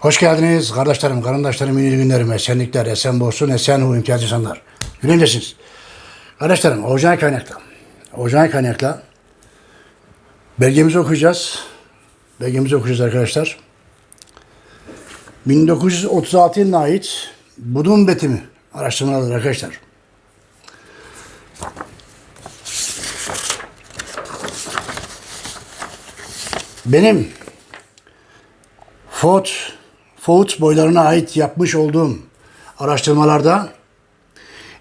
Hoş geldiniz kardeşlerim, karındaşlarım, iyi günlerim, esenlikler, esen bolsun, esen hu imtiyaz insanlar. Günencesiniz. Kardeşlerim, orijinal kaynakla, orijinal kaynakla belgemizi okuyacağız. Belgemizi okuyacağız arkadaşlar. 1936 yılına ait Budun Betimi araştırmaları arkadaşlar. Benim Foot, Foot boylarına ait yapmış olduğum araştırmalarda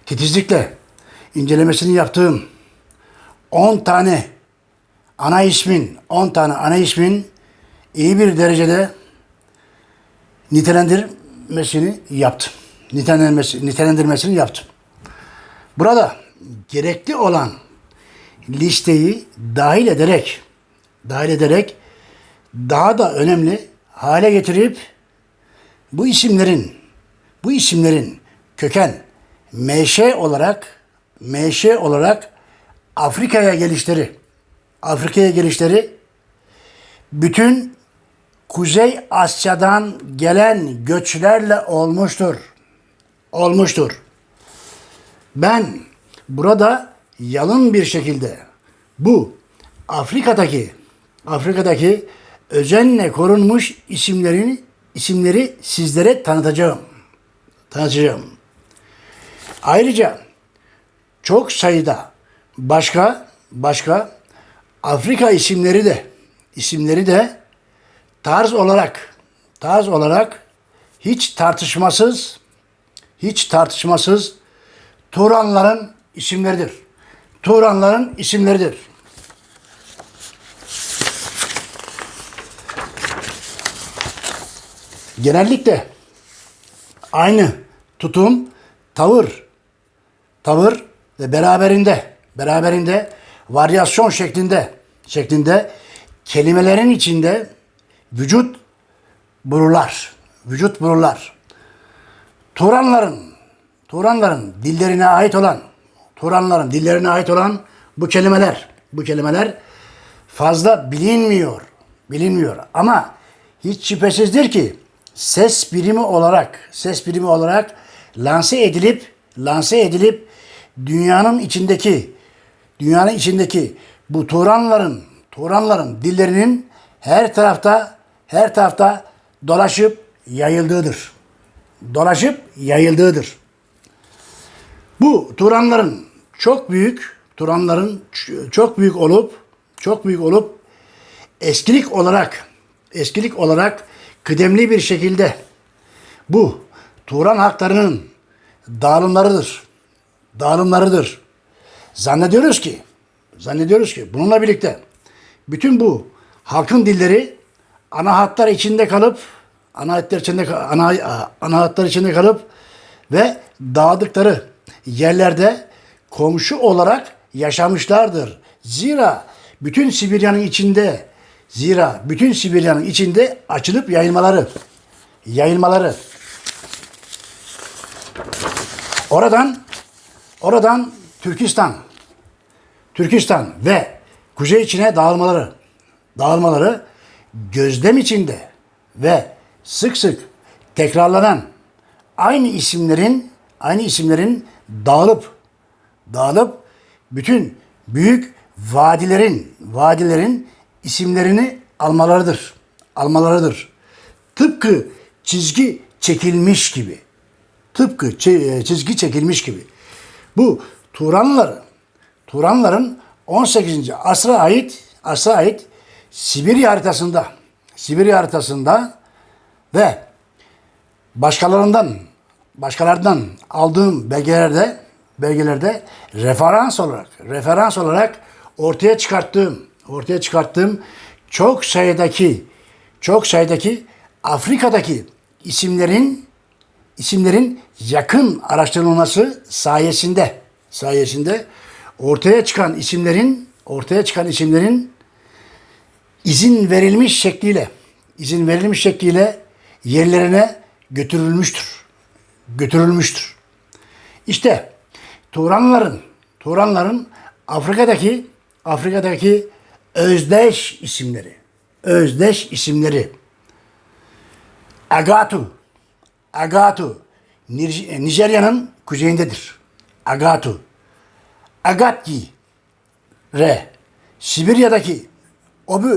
titizlikle incelemesini yaptığım 10 tane ana ismin, 10 tane ana ismin iyi bir derecede nitelendirmesini yaptım. Nitelendirmesi, nitelendirmesini yaptım. Burada gerekli olan listeyi dahil ederek dahil ederek daha da önemli hale getirip bu isimlerin bu isimlerin köken MŞ olarak MŞ olarak Afrika'ya gelişleri Afrika'ya gelişleri bütün Kuzey Asya'dan gelen göçlerle olmuştur. Olmuştur. Ben burada yalın bir şekilde bu Afrika'daki Afrika'daki özenle korunmuş isimlerini isimleri sizlere tanıtacağım. Tanıtacağım. Ayrıca çok sayıda başka başka Afrika isimleri de isimleri de tarz olarak tarz olarak hiç tartışmasız hiç tartışmasız Turanların isimleridir. Turanların isimleridir. Genellikle aynı tutum, tavır, tavır ve beraberinde, beraberinde varyasyon şeklinde, şeklinde kelimelerin içinde vücut bulurlar. Vücut bulurlar. Turanların, Turanların dillerine ait olan, Turanların dillerine ait olan bu kelimeler, bu kelimeler fazla bilinmiyor. Bilinmiyor ama hiç şüphesizdir ki ses birimi olarak, ses birimi olarak lanse edilip, lanse edilip dünyanın içindeki, dünyanın içindeki bu Turanların, Turanların dillerinin her tarafta, her tarafta dolaşıp yayıldığıdır. Dolaşıp yayıldığıdır. Bu Turanların çok büyük, Turanların çok büyük olup, çok büyük olup eskilik olarak, eskilik olarak kıdemli bir şekilde bu Turan haklarının dağılımlarıdır. Dağılımlarıdır. Zannediyoruz ki, zannediyoruz ki bununla birlikte bütün bu halkın dilleri ana hatlar içinde kalıp ana hatlar içinde ana ana hatlar içinde kalıp ve dağıldıkları yerlerde komşu olarak yaşamışlardır. Zira bütün Sibirya'nın içinde zira bütün Sibirya'nın içinde açılıp yayılmaları yayılmaları. Oradan oradan Türkistan Türkistan ve kuzey içine dağılmaları dağılmaları gözlem içinde ve sık sık tekrarlanan aynı isimlerin aynı isimlerin dağılıp dağılıp bütün büyük vadilerin vadilerin isimlerini almalarıdır. Almalarıdır. Tıpkı çizgi çekilmiş gibi. Tıpkı çi- çizgi çekilmiş gibi. Bu Turanların Turanların 18. asra ait asra ait Sibirya haritasında Sibirya haritasında ve başkalarından başkalarından aldığım belgelerde belgelerde referans olarak referans olarak ortaya çıkarttığım ortaya çıkarttığım çok sayıdaki çok sayıdaki Afrika'daki isimlerin isimlerin yakın araştırılması sayesinde sayesinde ortaya çıkan isimlerin ortaya çıkan isimlerin izin verilmiş şekliyle izin verilmiş şekliyle yerlerine götürülmüştür. Götürülmüştür. İşte Turanların Turanların Afrika'daki Afrika'daki özdeş isimleri özdeş isimleri Agatu. Agatu. E, Nijerya'nın kuzeyindedir. Agatu. Agatki. R. Sibirya'daki Obi,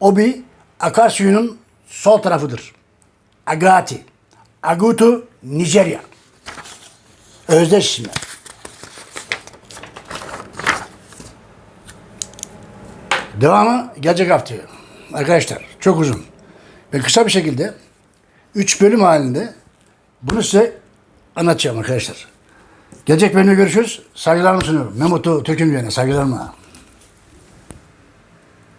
Obi akarsuyunun sol tarafıdır. Agati. Agutu, Nijerya. Özdeş isimler. Devamı gelecek haftaya. Arkadaşlar çok uzun. Ve kısa bir şekilde 3 bölüm halinde bunu size anlatacağım arkadaşlar. Gelecek bölümde görüşürüz. Saygılarımı sunuyorum. Memutu Güven'e saygılarımla.